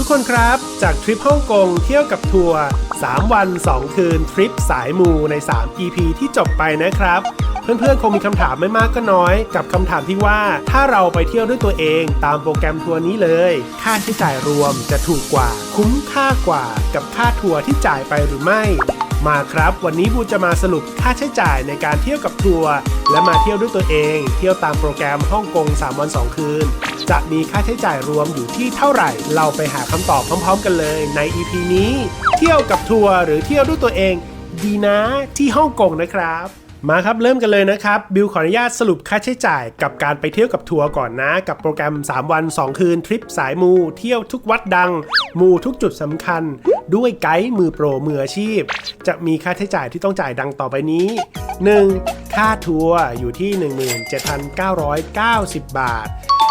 ทุกคนครับ จากทริปฮ่องกงเที่ยวกับทัวร์3วัน 2 คืนทริปสายมูใน 3 EP ที่จบไปนะครับ เพื่อนๆ คงมีคำถามไม่มากก็น้อย กับคำถามที่ว่าถ้าเราไปเที่ยวด้วยตัวเองตามโปรแกรมทัวร์นี้เลย ค่าใช้จ่ายรวมจะถูกกว่า คุ้มค่ากว่ากับค่าทัวร์ที่จ่ายไปหรือไม่ มาครับ วันนี้บูจะมาสรุปค่าใช้จ่ายในการเที่ยวกับทัวร์และมาเที่ยวด้วยตัวเอง เที่ยวตามโปรแกรมฮ่องกง 3 วัน 2 คืน จะมีค่าใช้จ่ายรวมอยู่ที่เท่าไหร่ เราไปหาคำตอบพร้อม ๆ กันเลยใน EP นี้ เที่ยวกับทัวร์หรือเที่ยวด้วยตัวเอง ดีนะที่ฮ่องกงนะครับมาครับเริ่มกันเลยนะครับ บิวขออนุญาตสรุปค่าใช้จ่ายกับการไปเที่ยวกับทัวร์ก่อนนะ กับโปรแกรม 3 วัน 2 คืน ทริปสายมู เที่ยวทุกวัดดัง มูทุกจุดสำคัญ ด้วยไกด์มือโปรมืออาชีพ จะมีค่าใช้จ่ายที่ต้องจ่ายดังต่อไปนี้ 1. ค่าทัวร์อยู่ที่ 17,990 บาท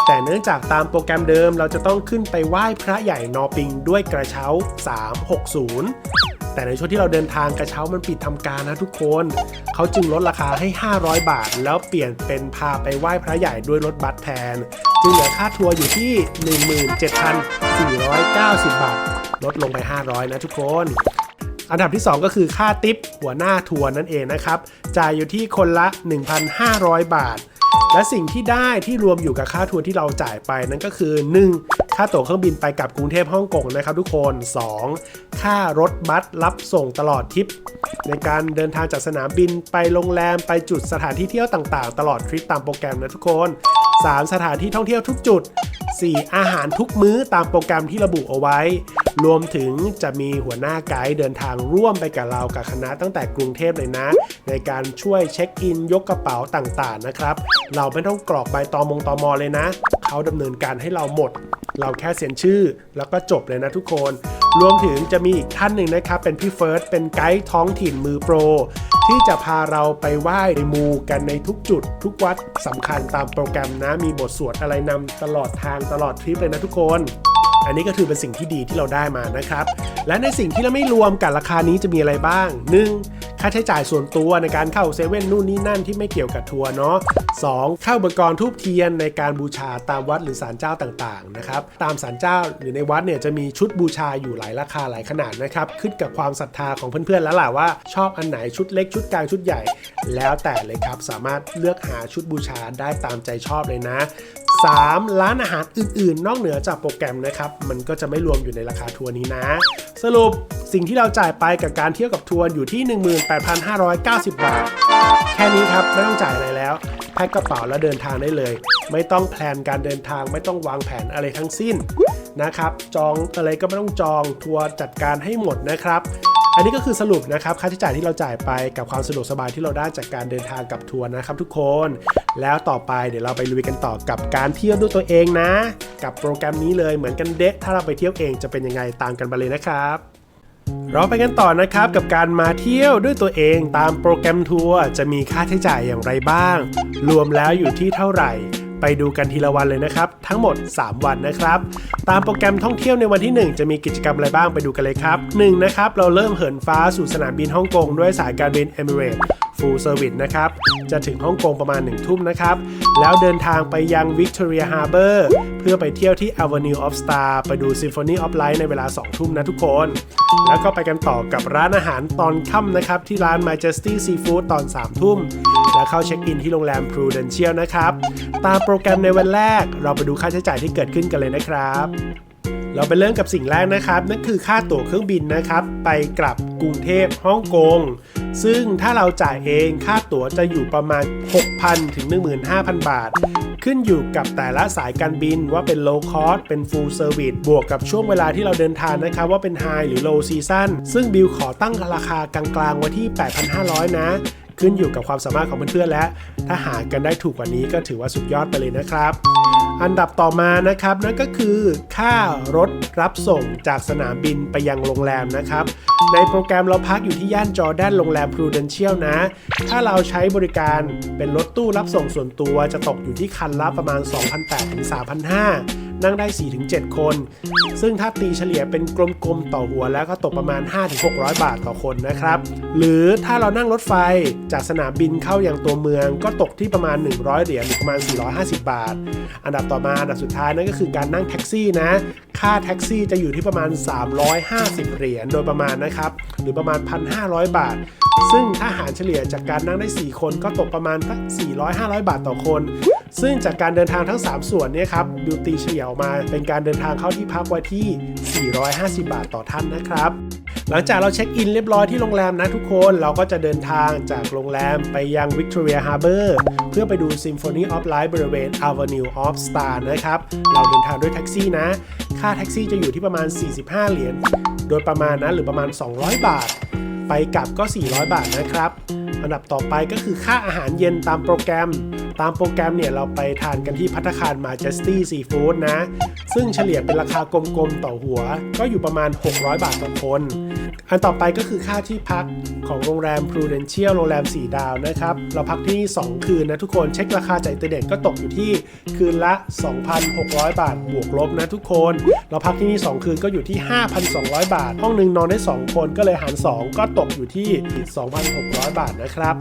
แต่เนื่องจากตามโปรแกรมเดิมเราจะต้องขึ้นไปไหว้พระใหญ่นอปิงด้วยกระเช้า 360แต่ในช่วงที่เราเดินทางกระเช้ามันปิดทำการนะทุกคน เขาจึงลดราคาให้ 500 บาท แล้วเปลี่ยนเป็นพาไปไหว้พระใหญ่ด้วยรถบัสแทน จึงเหลือค่าทัวร์อยู่ที่ 17,490 บาท ลดลงไป 500 นะทุกคน อันดับที่ 2 ก็คือค่าทิปหัวหน้าทัวร์นั่นเองนะครับ จ่ายอยู่ที่คนละ 1,500 บาท และสิ่งที่ได้ที่รวมอยู่กับค่าทัวร์ที่เราจ่ายไปนั่นก็คือ 1. ค่าตั๋วเครื่องบินไปกลับกรุงเทพฮ่องกงนะครับทุกคน 2. ค่ารถบัสรับส่งตลอดทริป ในการเดินทางจากสนามบินไปโรงแรมไปจุดสถานที่เที่ยวต่างๆ ตลอดทริปตามโปรแกรมนะทุกคน 3. สถานที่ท่องเที่ยวทุกจุด 4. อาหารทุกมื้อตามโปรแกรมที่ระบุเอาไว้ รวมถึงจะมีหัวหน้าไกด์เดินทางร่วมไปกับเรากับคณะตั้งแต่กรุงเทพเลยนะ ในการช่วยเช็คอินยกกระเป๋าต่างๆนะครับ เราไม่ต้องกรอกใบตอมงตอมอเลยนะ เขาดำเนินการให้เราหมด เราแค่เซ็นชื่อ แล้วก็จบเลยนะทุกคน รวมถึงจะมีอีกท่านหนึ่งนะครับ เป็นพี่เฟิร์ส เป็นไกด์ท้องถิ่นมือโปร ที่จะพาเราไปไหว้ในมูกันในทุกจุด ทุกวัดสำคัญตามโปรแกรมนะ มีบทสวดอะไรนำตลอดทางตลอดทริปเลยนะทุกคนอันนี้ก็ถือเป็นสิ่งที่ดีที่เราได้มานะครับ และในสิ่งที่เราไม่รวมกับราคานี้จะมีอะไรบ้าง 1. ค่าใช้จ่ายส่วนตัวในการเข้าเซเว่นนู่นนี่นั่นที่ไม่เกี่ยวกับทัวร์เนาะ 2. ค่าอุปกรณ์ทูบเทียนในการบูชาตามวัดหรือศาลเจ้าต่างๆนะครับตามศาลเจ้าหรือในวัดเนี่ยจะมีชุดบูชาอยู่หลายราคาหลายขนาดนะครับขึ้นกับความศรัทธาของเพื่อนๆแล้วล่ะว่า ชอบอันไหนชุดเล็กชุดกลางชุดใหญ่ แล้วแต่เลยครับสามารถเลือกหาชุดบูชาได้ตามใจชอบเลยนะ 3. ร้านอาหารอื่นๆ นอกเหนือจากโปรแกรมนะครับ มันก็จะไม่รวมอยู่ในราคาทัวร์นี้นะ สรุป สิ่งที่เราจ่ายไปกับการเที่ยวกับทัวร์อยู่ที่ 18,590 บาท แค่นี้ครับไม่ต้องจ่ายอะไรแล้ว แพ็คกระเป๋าแล้วเดินทางได้เลย ไม่ต้องแพลนการเดินทางไม่ต้องวางแผนอะไรทั้งสิ้นนะครับ จองอะไรก็ไม่ต้องจองทัวร์จัดการให้หมดนะครับอันนี้ก็คือสรุปนะครับค่าใช้จ่ายที่เราจ่ายไปกับความสะดวกสบายที่เราได้จากการเดินทางกับทัวร์นะครับทุกคน แล้วต่อไปเดี๋ยวเราไปลุยกันต่อกับการเที่ยวด้วยตัวเองนะ กับโปรแกรมนี้เลยเหมือนกันเดะถ้าเราไปเที่ยวเองจะเป็นยังไงตามกันไปเลยนะครับ เราไปกันต่อนะครับกับการมาเที่ยวด้วยตัวเองตามโปรแกรมทัวร์จะมีค่าใช้จ่ายอย่างไรบ้าง รวมแล้วอยู่ที่เท่าไหร่ ไปดูกันทีละวันเลยนะครับ ทั้งหมด 3 วันนะครับ ตามโปรแกรมท่องเที่ยวในวันที่ 1 จะมีกิจกรรมอะไรบ้างไปดูกันเลยครับ 1. นะครับเราเริ่มเหินฟ้าสู่สนามบินฮ่องกงด้วยสายการบินเอมิเรต Full Service นะครับ จะถึงฮ่องกงประมาณ 1 ทุ่มนะครับ แล้วเดินทางไปยัง Victoria Harbour เพื่อไปเที่ยวที่ Avenue of Star ไปดู Symphony of Light ในเวลา 2 ทุ่มนะทุกคน แล้วก็ไปกันต่อกับร้านอาหารตอนค่ำนะครับ ที่ร้าน Majesty Seafood ตอน 3 ทุ่ม แล้วเข้าเช็คอินที่โรงแรม Prudential นะครับ ตามโปรแกรมในวันแรก เราไปดูค่าใช้จ่ายที่เกิดขึ้นกันเลยนะครับเราไปเริ่มกับสิ่งแรกนะครับ นั่นคือค่าตั๋วเครื่องบินนะครับ ไปกลับกรุงเทพฮ่องกง ซึ่งถ้าเราจ่ายเองค่าตั๋วจะอยู่ประมาณ 6,000 ถึง 15,000 บาท ขึ้นอยู่กับแต่ละสายการบินว่าเป็น low cost เป็น full service บวกกับช่วงเวลาที่เราเดินทางนะครับว่าเป็น high หรือ low season ซึ่งบิลขอตั้งราคากลางๆไว้ที่ 8,500 นะขึ้นอยู่กับความสามารถของเพื่อนๆและ ถ้าหากันได้ถูกกว่านี้ก็ถือว่าสุดยอดไปเลยนะครับ อันดับต่อมานะครับนั่นก็คือค่ารถรับส่งจากสนามบินไปยังโรงแรมนะครับ ในโปรแกรมเราพักอยู่ที่ย่านจอร์แดนโรงแรม Prudential นะ ถ้าเราใช้บริการเป็นรถตู้รับส่งส่วนตัวจะตกอยู่ที่คันละประมาณ 2,800ถึง3,500 นั่งได้ 4-7 คน ซึ่งถ้าตีเฉลี่ยเป็นกลมๆต่อหัวแล้วก็ตกประมาณ 5-600 บาทต่อคนนะครับ หรือถ้าเรานั่งรถไฟจากสนามบินเข้าอย่างตัวเมืองก็ตกที่ประมาณ 100 เหรียญหรือประมาณ 450 บาท อันดับต่อมาอันดับสุดท้ายนั่นก็คือการนั่งแท็กซี่นะ ค่าแท็กซี่จะอยู่ที่ประมาณ 350 เหรียญโดยประมาณนะครับ หรือประมาณ 1,500 บาท ซึ่งถ้าหารเฉลี่ยจากการนั่งได้ 4 คนก็ตกประมาณสัก400-500 บาทต่อคน ซึ่งจากการเดินทางทั้ง 3 ส่วนเนี่ยครับดูตีเฉลี่ยออกมาเป็นการเดินทางเข้าที่พักไว้ที่ 450 บาทต่อท่านนะครับ หลังจากเราเช็คอินเรียบร้อยที่โรงแรมนะทุกคนเราก็จะเดินทางจากโรงแรมไปยัง Victoria Harbour เพื่อไปดู Symphony of Light บริเวณ Avenue of Star นะครับ เราเดินทางด้วยแท็กซี่นะ ค่าแท็กซี่จะอยู่ที่ประมาณ 45 เหรียญโดยประมาณนะหรือประมาณ 200 บาท ไปกลับก็ 400 บาทนะครับอันดับต่อไปก็คือค่าอาหารเย็นตามโปรแกรม ตามโปรแกรมเนี่ยเราไปทานกันที่พัตตาคาร Majesty Seafood นะ ซึ่งเฉลี่ยเป็นราคากลมๆต่อหัว ก็อยู่ประมาณ 600 บาทต่อคน อันต่อไปก็คือค่าที่พักของโรงแรม Prudential โรงแรม 4 ดาวนะครับ เราพักที่นี่ 2 คืนนะทุกคนเช็คราคาจากอินเทอร์เน็ตก็ตกอยู่ที่คืนละ 2,600 บาท บวกลบนะทุกคน เราพักที่นี่ 2 คืนก็อยู่ที่ 5,200 บาท ห้องหนึ่งนอนได้ 2 คนก็เลยหาร 2 ก็ตกอยู่ที่ 2,600 บาทนะครับ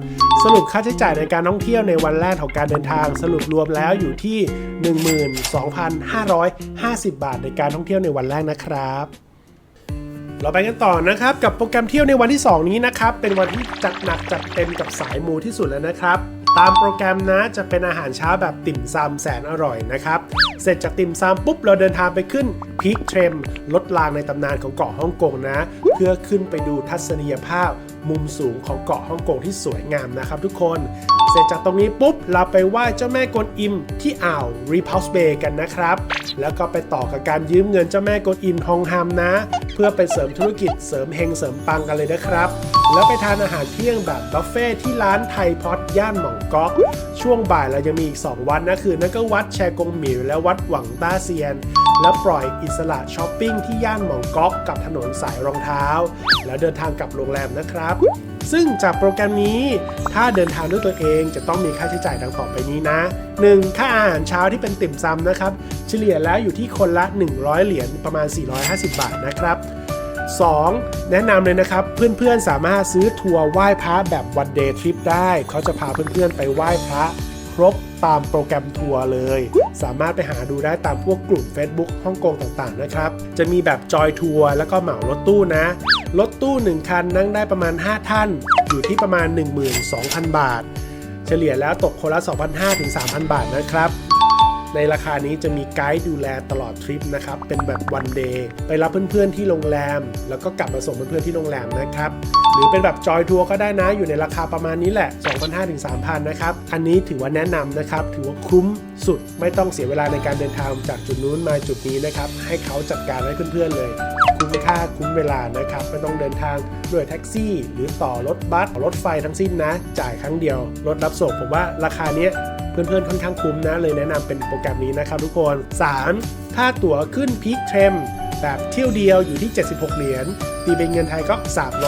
สรุปค่าใช้จ่ายในการท่องเที่ยวในวันแรกของการเดินทาง สรุปรวมแล้วอยู่ที่ 12,550 บาทในการท่องเที่ยวในวันแรกนะครับ เราไปกันต่อนะครับกับโปรแกรมเที่ยวในวันที่ 2 นี้นะครับ เป็นวันที่จัดหนักจัดเต็มกับสายมูที่สุดแล้วนะครับ ตามโปรแกรมนะจะเป็นอาหารเช้าแบบติ่มซำแสนอร่อยนะครับ เสร็จจากติ่มซำปุ๊บเราเดินทางไปขึ้น พีคเทรมลดรางในตำนานของเกาะฮ่องกงนะ เพื่อขึ้นไปดูทัศนียภาพมุมสูงของเกาะฮ่องกงที่สวยงามนะครับทุกคน เสร็จจากตรงนี้ปุ๊บ เราไปไหว้เจ้าแม่กวนอิมที่อ่าว Repulse Bay กันนะครับ แล้วก็ไปต่อกับการยืมเงินเจ้าแม่กวนอิมทองฮัมนะ เพื่อไปเสริมธุรกิจเสริมเฮงเสริมปังกันเลยนะครับ แล้วไปทานอาหารเที่ยงแบบบุฟเฟ่ที่ร้านไทยพอตย่านหม่องก๊อก ช่วงบ่ายเรายังมีอีก 2 วัดนะคือนั่นก็วัดแชกงหมิวและวัดหวังต้าเซียน แล้วปล่อยอิสระช้อปปิ้งที่ย่านหม่องก๊อกกับถนนสายรองเท้า แล้วเดินทางกลับโรงแรมนะครับ ซึ่งจากโปรแกรมนี้ ถ้าเดินทางด้วยตัวเองจะต้องมีค่าใช้จ่ายดังต่อไปนี้นะ 1. ค่าอาหารเช้าที่เป็นติ่มซำนะครับ เฉลี่ยแล้วอยู่ที่คนละ 100 เหรียญประมาณ 450 บาทนะครับ 2. แนะนำเลยนะครับ เพื่อนๆสามารถซื้อทัวร์ไหว้พระแบบวันเดย์ทริปได้ เขาจะพาเพื่อนๆไปไหว้พระ ครบตามโปรแกรมทัวร์เลย สามารถไปหาดูได้ตามพวกกลุ่ม Facebook ฮ่องกงต่างๆนะครับ จะมีแบบจอยทัวร์แล้วก็เหมารถตู้นะ รถตู้ 1 คันนั่งได้ประมาณ 5 ท่าน อยู่ที่ประมาณ 12,000 บาท เฉลี่ยแล้วตกคนละ2,500ถึง3,000 บาทนะครับ ในราคานี้จะมีไกด์ดูแลตลอดทริปนะครับ เป็นแบบวันเดย์ไปรับเพื่อนๆที่โรงแรม แล้วก็กลับมาส่งเพื่อนๆที่โรงแรมนะครับ หรือเป็นแบบจอยทัวร์ก็ได้นะ อยู่ในราคาประมาณนี้แหละ 2,500ถึง3,000นะครับอันนี้ถือว่าแนะนำนะครับ ถือว่าคุ้มสุด ไม่ต้องเสียเวลาในการเดินทางจากจุดนู้นมาจุดนี้นะครับ ให้เขาจัดการให้เพื่อนๆเลยคุ้มค่าคุ้มเวลานะครับไม่ต้องเดินทางด้วยแท็กซี่ หรือต่อรถบัสรถไฟทั้งสิ้นนะ จ่ายครั้งเดียว รถรับส่งผมว่าราคาเนี้ย เพื่อนๆค่อนข้างคุ้มนะเลยแนะนำเป็นโปรแกรมนี้นะครับทุกคน 3. ค่าตั๋วขึ้นพีคเทรมแบบเที่ยวเดียวอยู่ที่ 76 เหรียญตีเป็นเงินไทยก็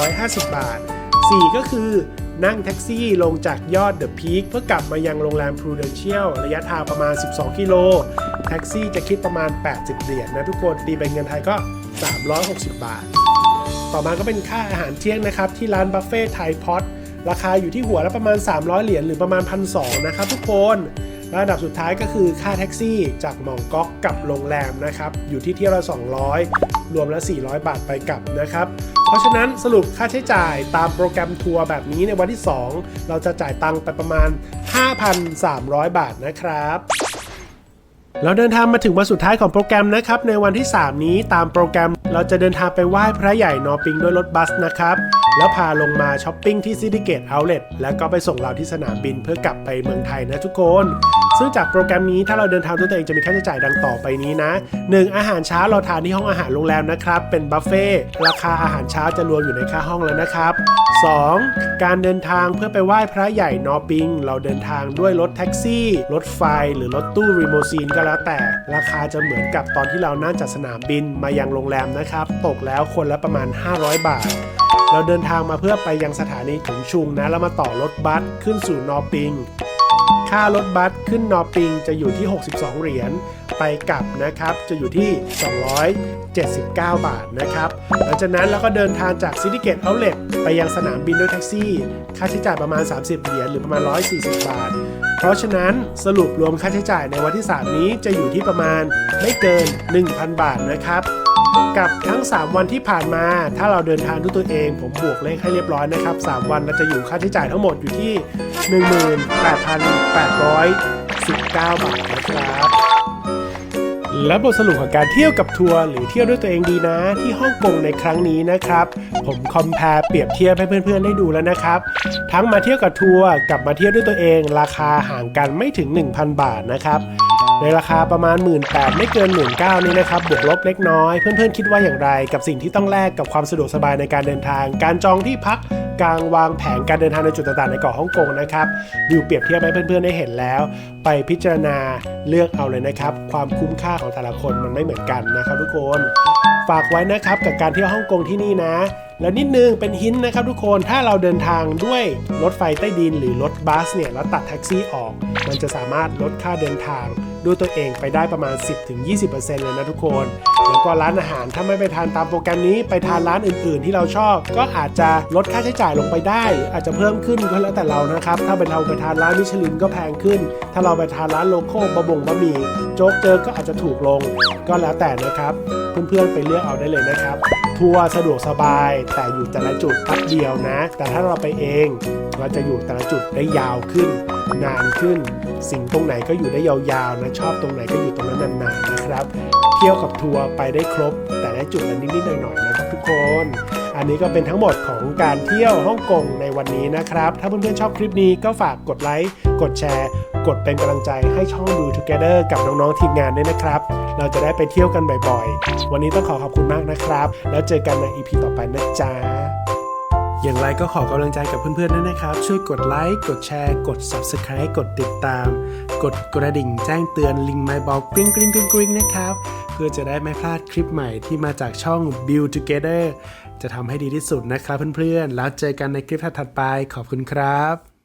350 บาท 4 ก็คือนั่งแท็กซี่ลงจากยอดเดอะพีคเพื่อกลับมายังโรงแรม Prudential ระยะทางประมาณ 12 กิโล แท็กซี่จะคิดประมาณ 80 เหรียญนะทุกคนตีเป็นเงินไทยก็ 360 บาท ต่อมาก็เป็นค่าอาหารเที่ยงนะครับ ที่ร้านบัฟเฟ่ไทยพอต ราคาอยู่ที่หัวละประมาณ 300 เหรียญหรือประมาณ 1,200นะครับทุกคนและดับสุดท้ายก็คือค่าแท็กซี่จากมองก๊อกกับโรงแรมนะครับ อยู่ที่เที่ยวละ 200 รวมละ 400 บาทไปกลับนะครับ เพราะฉะนั้นสรุปค่าใช้จ่ายตามโปรแกรมทัวร์แบบนี้ในวันที่ 2 เราจะจ่ายตังค์ไปประมาณ 5,300 บาทนะครับเราเดินทางมาถึงวันสุดท้ายของโปรแกรมนะครับ ในวันที่ 3 นี้ตามโปรแกรมเราจะเดินทางไปไหว้พระใหญ่นอปิงด้วยรถบัสนะครับ แล้วพาลงมาช้อปปิ้งที่ซิตี้เกตเอาท์เลทแล้วก็ไปส่งเราที่สนามบินเพื่อกลับไปเมืองไทยนะทุกคน ซึ่งจากโปรแกรมนี้ถ้าเราเดินทางด้วยตัวเองจะมีค่าใช้จ่ายดังต่อไปนี้นะ 1. อาหารเช้าเราทานที่ห้องอาหารโรงแรมนะครับ เป็นบุฟเฟ่ราคาอาหารเช้าจะรวมอยู่ในค่าห้องแล้วนะครับ 2. การเดินทางเพื่อไปไหว้พระใหญ่นอปิง เราเดินทางด้วยรถแท็กซี่ รถไฟ หรือรถตู้รีโมซีนก็แล้วแต่ ราคาจะเหมือนกับตอนที่เรานั่งจากสนามบินมายังโรงแรมนะครับ ตกแล้วคนละประมาณ 500 บาท เราเดินทางมาเพื่อไปยังสถานีถุงชุงนะแล้วมาต่อรถบัสขึ้นสู่นอปิง ค่ารถบัสขึ้นนอปิงจะอยู่ที่ 62 เหรียญไปกลับนะครับจะอยู่ที่ 279 บาทนะครับหลังจากนั้นเราก็เดินทางจากซิติเกตเอาเล t ไปยังสนามบินด้วยแท็กซี่ ค่าใช้จ่ายประมาณ 30 เหรียญหรือประมาณ 140 บาท เพราะฉะนั้นสรุปรวมค่าใช้จ่ายในวันที่ 3 นี้จะอยู่ที่ประมาณไม่เกิน 1,000 บาทนะครับ กับทั้ง 3 วันที่ผ่านมา ถ้าเราเดินทางด้วยตัวเอง ผมบวกเลขให้เรียบร้อยนะครับ 3 วันเราจะอยู่ค่าใช้จ่ายทั้งหมดอยู่ที่ 18,819 บาทนะครับและบทสรุปของการเที่ยวกับทัวร์หรือเที่ยวด้วยตัวเองดีนะ ที่ฮ่องกงในครั้งนี้นะครับ ผมคอม p พ r e เปรียบเทียบให้เพื่อนๆได้ดูแล้วนะครับ ทั้งมาเที่ยวกับทัวร์กับมาเที่ยวด้วยตัวเอง ราคาห่างกันไม่ถึง 1,000 บาทนะครับ ในราคาประมาณ 1 8ื่นไม่เกิน 1 9ื่นนี่นะครับบวกลบเล็กน้อย เพื่อนๆคิดว่าอย่างไรกับสิ่งที่ต้องแลกกับความสะดวกสบายในการเดินทาง การจองที่พักการวางแผนการเดินทางในจุดต่างๆในเกาะฮ่องกงนะครับดิวเปรียบเทียบให้เพื่อนๆได้เห็นแล้ว ไปพิจารณาเลือกเอาเลยนะครับ ความคุ้มค่าของแต่ละคนมันไม่เหมือนกันนะครับทุกคนฝากไว้นะครับกับการเที่ยวฮ่องกงที่นี่นะ แล้วนิดนึงเป็นหินนะครับทุกคนถ้าเราเดินทางด้วยรถไฟใต้ดินหรือรถบัสเนี่ยแล้วตัดแท็กซี่ออก มันจะสามารถลดค่าเดินทาง ด้วยตัวเองไปได้ประมาณ 10-20%เลยนะทุกคน แล้วก็ร้านอาหารถ้าไม่ไปทานตามโปรแกรมนี้ไปทานร้านอื่น ๆ ที่เราชอบ ก็อาจจะลดค่าใช้จ่ายลงไปได้ อาจจะเพิ่มขึ้นก็แล้วแต่เรานะครับ ถ้าไปเราไปทานร้านมิชลินก็แพงขึ้น ถ้าเราไปทานร้านโลโก้บะบงบะหมี่โจ๊กเจอก็อาจจะถูกลง ก็แล้วแต่นะครับ เพื่อนๆไปเลือกเอาได้เลยนะครับ ทัวร์สะดวกสบาย แต่อยู่แต่ละจุดแป๊บเดียวนะ แต่ถ้าเราไปเองเราจะอยู่แต่ละจุดได้ยาวขึ้น นานขึ้น สิ่งตรงไหนก็อยู่ได้ยาวๆนะชอบตรงไหนก็อยู่ตรงนั้นนานๆนะครับ เที่ยวกับทัวร์ไปได้ครบ แต่ได้จุดละนิดๆหน่อยๆนะครับทุกคน อันนี้ก็เป็นทั้งหมดของการเที่ยวฮ่องกงในวันนี้นะครับ ถ้าเพื่อนๆชอบคลิปนี้ก็ฝากกดไลค์กดแชร์ กดเป็นกำลังใจให้ช่อง Do Together กับน้องๆทีมงานด้วยนะครับ เราจะได้ไปเที่ยวกันบ่อยๆ วันนี้ต้องขอขอบคุณมากนะครับ แล้วเจอกันใน EP ต่อไปนะจ๊ะ อย่างไรก็ขอกำลังใจกับเพื่อนๆด้วยนะครับ ช่วยกดไลค์กดแชร์ กด Subscribe กดติดตาม กดกระดิ่งแจ้งเตือนลิงไมบอกกริ๊งกริ๊งกริ๊งกริ๊งนะครับเพื่อจะได้ไม่พลาดคลิปใหม่ที่มาจากช่อง Build Together จะทำให้ดีที่สุดนะครับเพื่อนๆแล้วเจอกันในคลิปถัดๆไปขอบคุณครับ